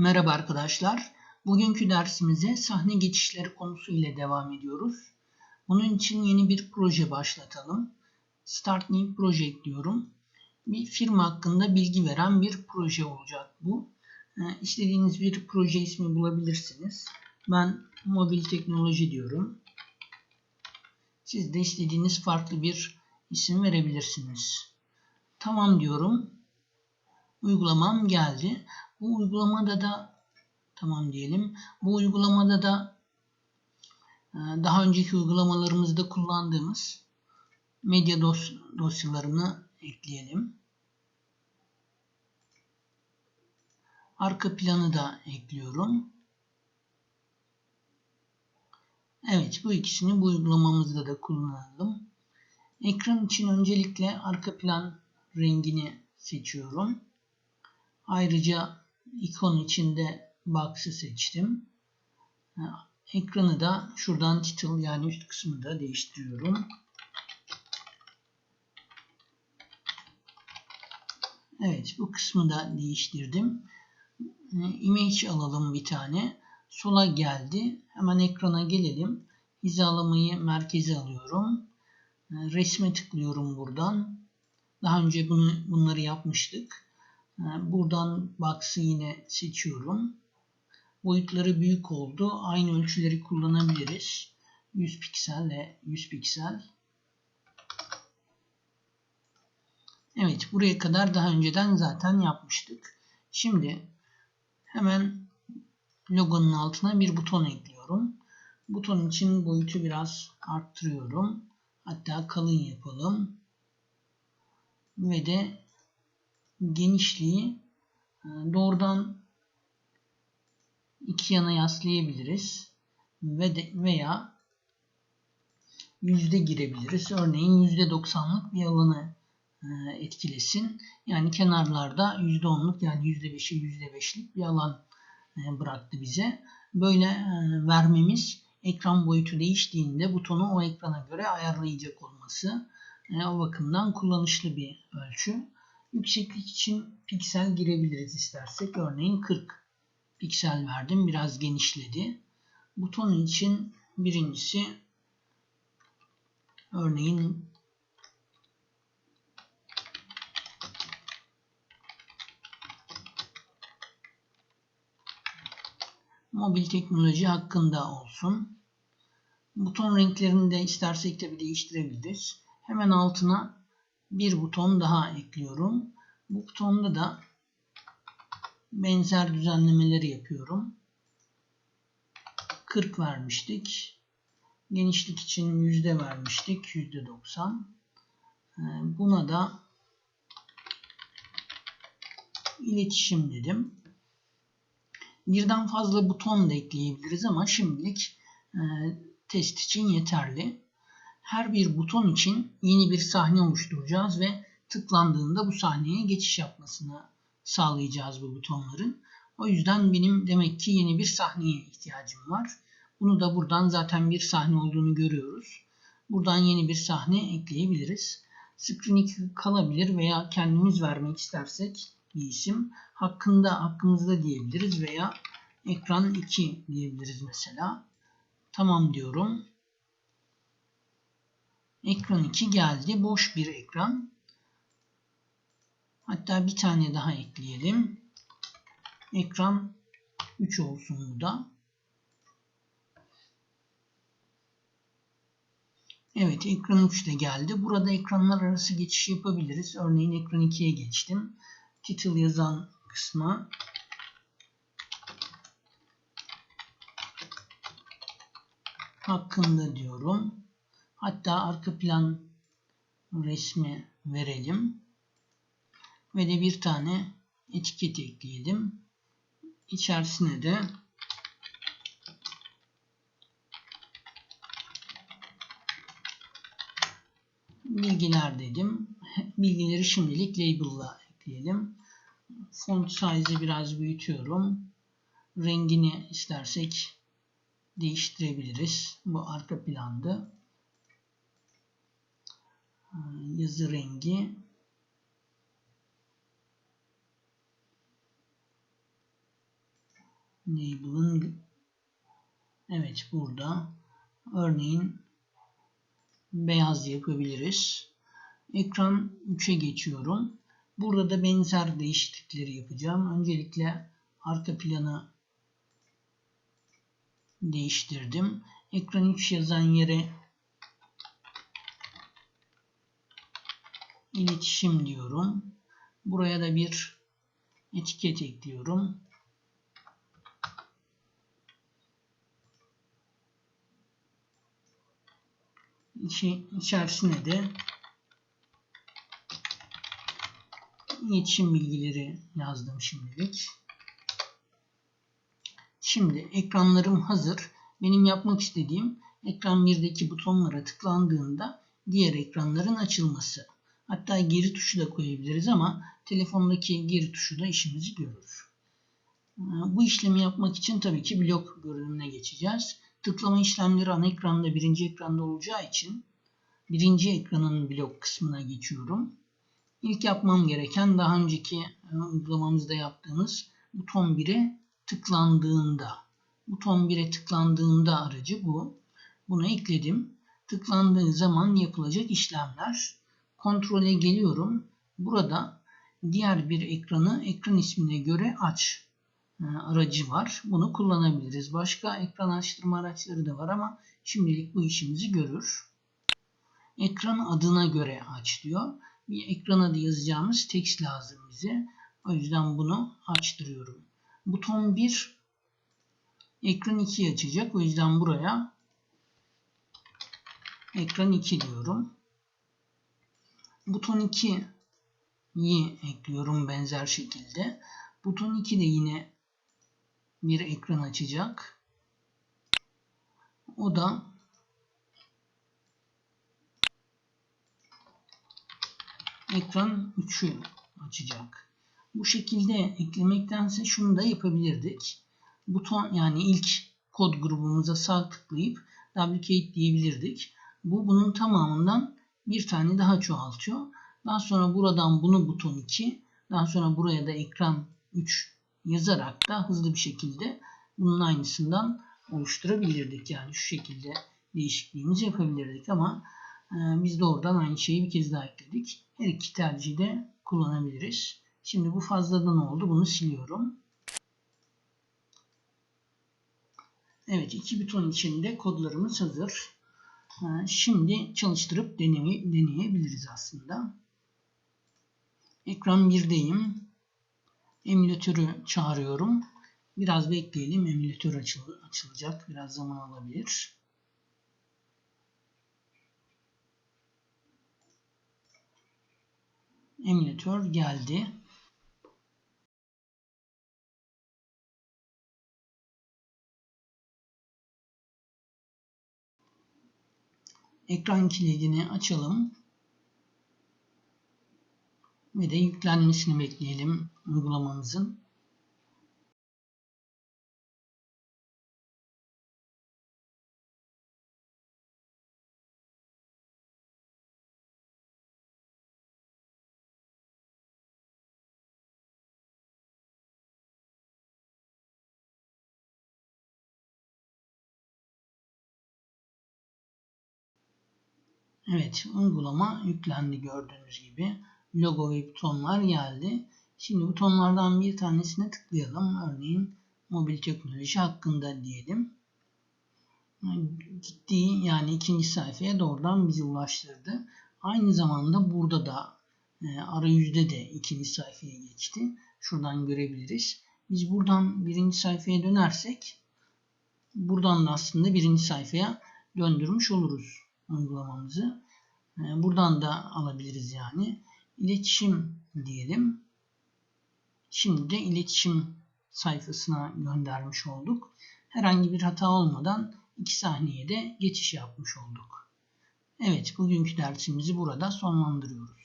Merhaba arkadaşlar. Bugünkü dersimize sahne geçişleri konusu ile devam ediyoruz. Bunun için yeni bir proje başlatalım. Start New Project diyorum. Bir firma hakkında bilgi veren bir proje olacak bu. Ee, istediğiniz bir proje ismi bulabilirsiniz. Ben mobil teknoloji diyorum. Siz de istediğiniz farklı bir isim verebilirsiniz. Tamam diyorum. Uygulamam geldi. Bu uygulamada da tamam diyelim. Bu uygulamada da e, daha önceki uygulamalarımızda kullandığımız medya dos dosyalarını ekleyelim. Arka planı da ekliyorum. Evet bu ikisini bu uygulamamızda da kullanalım. Ekran için öncelikle arka plan rengini seçiyorum. Ayrıca ikon içinde box'ı seçtim. Ekranı da şuradan title yani üst kısmı da değiştiriyorum. Evet bu kısmı da değiştirdim. Image alalım bir tane. Sola geldi. Hemen ekrana gelelim. Hizalamayı merkeze alıyorum. Resme tıklıyorum buradan. Daha önce bunu bunları yapmıştık. Buradan box'ı yine seçiyorum. Boyutları büyük oldu. Aynı ölçüleri kullanabiliriz. 100 piksel ile 100 piksel. Evet buraya kadar daha önceden zaten yapmıştık. Şimdi hemen logonun altına bir buton ekliyorum. Buton için boyutu biraz arttırıyorum. Hatta kalın yapalım. Ve de genişliği e, doğrudan iki yana yaslayabiliriz ve de, veya yüzde girebiliriz. Örneğin yüzde doksanlık bir alanı e, etkilesin. Yani kenarlarda yüzde onluk yani yüzde beşi yüzde beşlik bir alan e, bıraktı bize. Böyle vermemiz ekran boyutu değiştiğinde butonu o ekrana göre ayarlayacak olması o bakımdan kullanışlı bir ölçü. Yükseklik için piksel girebiliriz istersek. Örneğin 40 piksel verdim. Biraz genişledi. Buton için birincisi örneğin mobil teknoloji hakkında olsun. Buton renklerini de istersek bir değiştirebiliriz. Hemen altına bir buton daha ekliyorum. Bu butonda da benzer düzenlemeleri yapıyorum. 40 vermiştik. Genişlik için yüzde vermiştik. Yüzde 90. Ee, buna da iletişim dedim. Birden fazla buton da ekleyebiliriz ama şimdilik e, test için yeterli her bir buton için yeni bir sahne oluşturacağız ve tıklandığında bu sahneye geçiş yapmasını sağlayacağız bu butonların. O yüzden benim demek ki yeni bir sahneye ihtiyacım var. Bunu da buradan zaten bir sahne olduğunu görüyoruz. Buradan yeni bir sahne ekleyebiliriz. Screen kalabilir veya kendimiz vermek istersek bir isim hakkında hakkımızda diyebiliriz veya ekran 2 diyebiliriz mesela. Tamam diyorum. Ekran 2 geldi. Boş bir ekran. Hatta bir tane daha ekleyelim. Ekran 3 olsun bu da. Evet ekran 3 de geldi. Burada ekranlar arası geçiş yapabiliriz. Örneğin ekran 2'ye geçtim. Title yazan kısma hakkında diyorum. Hatta arka plan resmi verelim. Ve de bir tane etiket ekleyelim. İçerisine de bilgiler dedim. Bilgileri şimdilik label'la ekleyelim. Font size'ı biraz büyütüyorum. Rengini istersek değiştirebiliriz. Bu arka plandı yazı rengi label'ın evet burada örneğin beyaz yapabiliriz. Ekran 3'e geçiyorum. Burada da benzer değişiklikleri yapacağım. Öncelikle arka planı değiştirdim. Ekran 3 yazan yere iletişim diyorum. Buraya da bir etiket ekliyorum. İçi, içerisine de iletişim bilgileri yazdım şimdilik. Şimdi ekranlarım hazır. Benim yapmak istediğim ekran 1'deki butonlara tıklandığında diğer ekranların açılması. Hatta geri tuşu da koyabiliriz ama telefondaki geri tuşu da işimizi görür. Ee, bu işlemi yapmak için tabii ki blok görünümüne geçeceğiz. Tıklama işlemleri ana ekranda birinci ekranda olacağı için birinci ekranın blok kısmına geçiyorum. İlk yapmam gereken daha önceki e, uygulamamızda yaptığımız buton 1'e tıklandığında buton 1'e tıklandığında aracı bu. Bunu ekledim. Tıklandığı zaman yapılacak işlemler. Kontrole geliyorum. Burada diğer bir ekranı ekran ismine göre aç e, aracı var. Bunu kullanabiliriz. Başka ekran açtırma araçları da var ama şimdilik bu işimizi görür. Ekran adına göre aç diyor. Bir ekran adı yazacağımız text lazım bize. O yüzden bunu açtırıyorum. Buton 1 ekran 2'yi açacak. O yüzden buraya ekran 2 diyorum. Buton 2'yi ekliyorum benzer şekilde. Buton 2 de yine bir ekran açacak. O da ekran 3'ü açacak. Bu şekilde eklemektense şunu da yapabilirdik. Buton yani ilk kod grubumuza sağ tıklayıp duplicate diyebilirdik. Bu bunun tamamından bir tane daha çoğaltıyor. Daha sonra buradan bunu buton 2, daha sonra buraya da ekran 3 yazarak da hızlı bir şekilde bunun aynısından oluşturabilirdik. Yani şu şekilde değişikliğimizi yapabilirdik ama e, biz doğrudan aynı şeyi bir kez daha ekledik. Her iki tercihi de kullanabiliriz. Şimdi bu fazladan oldu. Bunu siliyorum. Evet iki buton içinde kodlarımız hazır. Şimdi çalıştırıp deney deneyebiliriz aslında. Ekran 1'deyim. Emülatörü çağırıyorum. Biraz bekleyelim. Emülatör açıl açılacak. Biraz zaman alabilir. Emülatör geldi. Ekran kilidini açalım. Ve de yüklenmesini bekleyelim uygulamamızın. Evet uygulama yüklendi gördüğünüz gibi. Logo ve butonlar geldi. Şimdi butonlardan bir tanesine tıklayalım. Örneğin mobil teknoloji hakkında diyelim. Gittiği yani ikinci sayfaya doğrudan bizi ulaştırdı. Aynı zamanda burada da e, arayüzde de ikinci sayfaya geçti. Şuradan görebiliriz. Biz buradan birinci sayfaya dönersek buradan da aslında birinci sayfaya döndürmüş oluruz uygulamamızı. Ee, buradan da alabiliriz yani. İletişim diyelim. Şimdi de iletişim sayfasına göndermiş olduk. Herhangi bir hata olmadan iki sahneye de geçiş yapmış olduk. Evet bugünkü dersimizi burada sonlandırıyoruz.